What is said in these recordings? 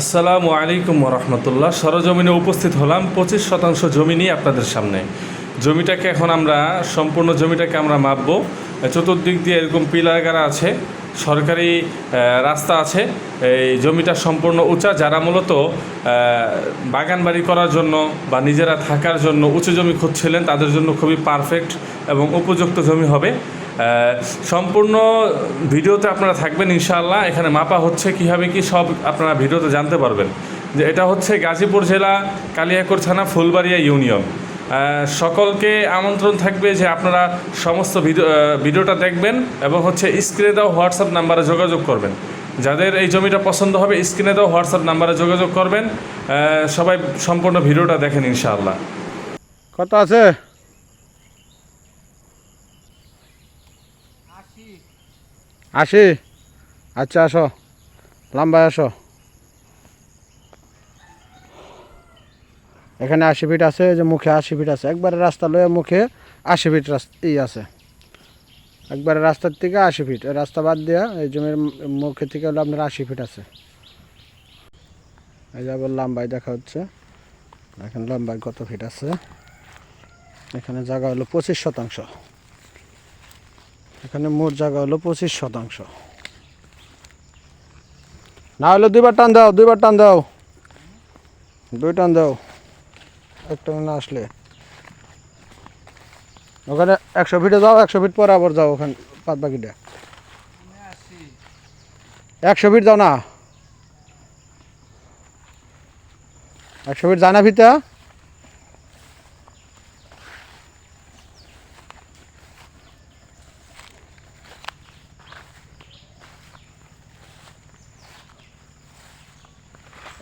আসসালামু আলাইকুম রহমতুল্লাহ সরজমিনে উপস্থিত হলাম পঁচিশ শতাংশ জমি নিয়ে আপনাদের সামনে। জমিটাকে এখন আমরা, সম্পূর্ণ জমিটাকে আমরা মাপবো। চতুর্দিক দিয়ে এরকম পিলার গাড়া আছে, সরকারি রাস্তা আছে। এই জমিটা সম্পূর্ণ উঁচা, যারা মূলত বাগান বাড়ি করার জন্য বা নিজেরা থাকার জন্য উঁচু জমি খুঁজছিলেন, তাদের জন্য খুবই পারফেক্ট এবং উপযুক্ত জমি হবে। সম্পূর্ণ ভিডিওতে আপনারা থাকবেন ইনশাআল্লাহ। এখানে মাপা হচ্ছে কীভাবে কি সব আপনারা ভিডিওতে জানতে পারবেন। যে এটা হচ্ছে গাজীপুর জেলা কালিয়াকৈর থানা ফুলবাড়িয়া ইউনিয়ন। সকলকে আমন্ত্রণ থাকবে যে আপনারা সমস্ত ভিডিও ভিডিওটা দেখবেন এবং হচ্ছে স্ক্রিনে দেওয়া হোয়াটসঅ্যাপ নাম্বারে যোগাযোগ করবেন। যাদের এই জমিটা পছন্দ হবে স্ক্রিনে দেওয়া হোয়াটসঅ্যাপ নাম্বারে যোগাযোগ করবেন। সবাই সম্পূর্ণ ভিডিওটা দেখেন ইনশাআল্লাহ। কত আছে? আশি আচ্ছা আসো। লম্বায় আসো। এখানে আশি ফিট আছে যে মুখে আশি ফিট আছে। একবারে রাস্তা লয়ে মুখে আশি ফিট রাস্তা ই আছে। একবারে রাস্তার থেকে আশি ফিট। রাস্তা বাদ দেওয়া এই জমির মুখে থেকে হলো আপনার আশি ফিট আছে। এই যে আবার লম্বায় দেখা হচ্ছে। এখন লম্বায় কত ফিট আছে? এখানে জায়গা হলো পঁচিশ শতাংশ। এখানে মোট জায়গা হলো পঁচিশ শতাংশ। না হলে দুইবার টান দাও, দুইবার টান দাও। দুই টান দাও। একটা না আসলে। ওখানে একশো ফিটে যাও, একশো ফিট পরে আবার যাও ওখানে পাত বাকিটা। একশো ফিট যাও না। একশো ফিট জানা ফিতা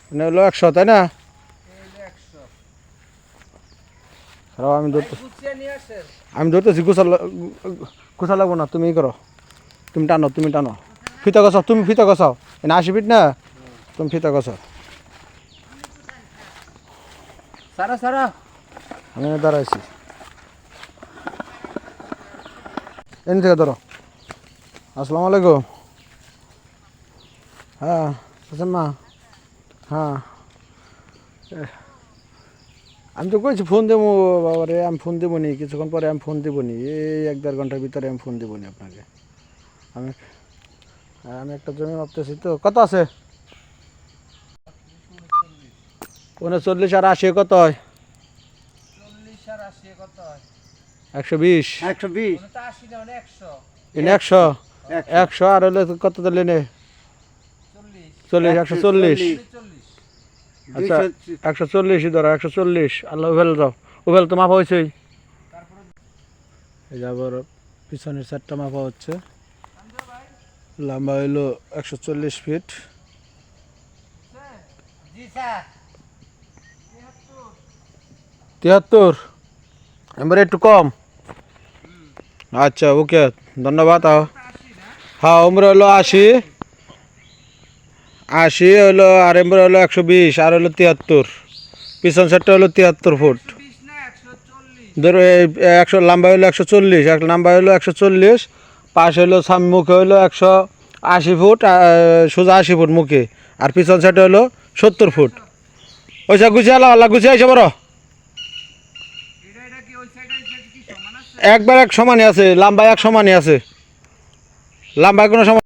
মানে হলো একশো তাই না? খারাপ আমি ধরতে আমি ধরতেছি গুছা গুছা লাগবো না তুমি ই করো। তুমি টানো তুমি টানো। ফিতা গছাও তুমি ফিতা গছাও। এনে আশি ফিট না? তুমি ফিতা গছাও। সারা সারা। আমি দাঁড়াইছি। এনে থেকে ধরো। আসসালামু আলাইকুম। হ্যাঁ মা? হ্যাঁ। আমি তো কইছি ফোন দেবো বাবারে আমি ফোন দেবো নি কিছুক্ষণ পরে আমি ফোন দেবো নি। এই এক দেড় ঘণ্টার ভিতরে আমি ফোন দেবো নি আপনাকে। আমি আমি একটা জমি ভাবতেছি তো কত আছে? উনচল্লিশ আর আশি কত হয়? চল্লিশ আর আশি কত হয় একশো। বিশ একশো বিশ একশো। এনে একশো। একশো আর হলে কত দিলে নে? চল্লিশ। চল্লিশ একশো চল্লিশ। চল্লিশ। আচ্ছা একশো চল্লিশই ধরো একশো চল্লিশ। আল্লাহ উভেল যাও। উভেল তো মাপা হয়েছেই এই যে আবার পিছনের চারটা মাপা হচ্ছে। লম্বা হইল একশো চল্লিশ ফিট। তিয়াত্তর। এবার একটু কম। আচ্ছা ওকে ধন্যবাদ। হ্যাঁ উমর হলো আশি। আশি হলো, আর এমবার হলো একশো বিশ, আর হলো তিয়াত্তর। পিছন সাইডটা হলো তিয়াত্তর ফুট। ধরো একশো, লম্বা হলো একশো চল্লিশ, এক লম্বা হলো একশো চল্লিশ, পাশ হলো মুখে হলো একশো আশি ফুট সোজা আশি ফুট মুখে। আর পিছন সাইডে হলো সত্তর ফুট। ওইসা গুছিয়ে আলো, আল্লাহ গুছিয়ে আইসে বড়। সমান একবার এক সমানই আছে লম্বা এক সমানই আছে। লম্বায় কোনো সময়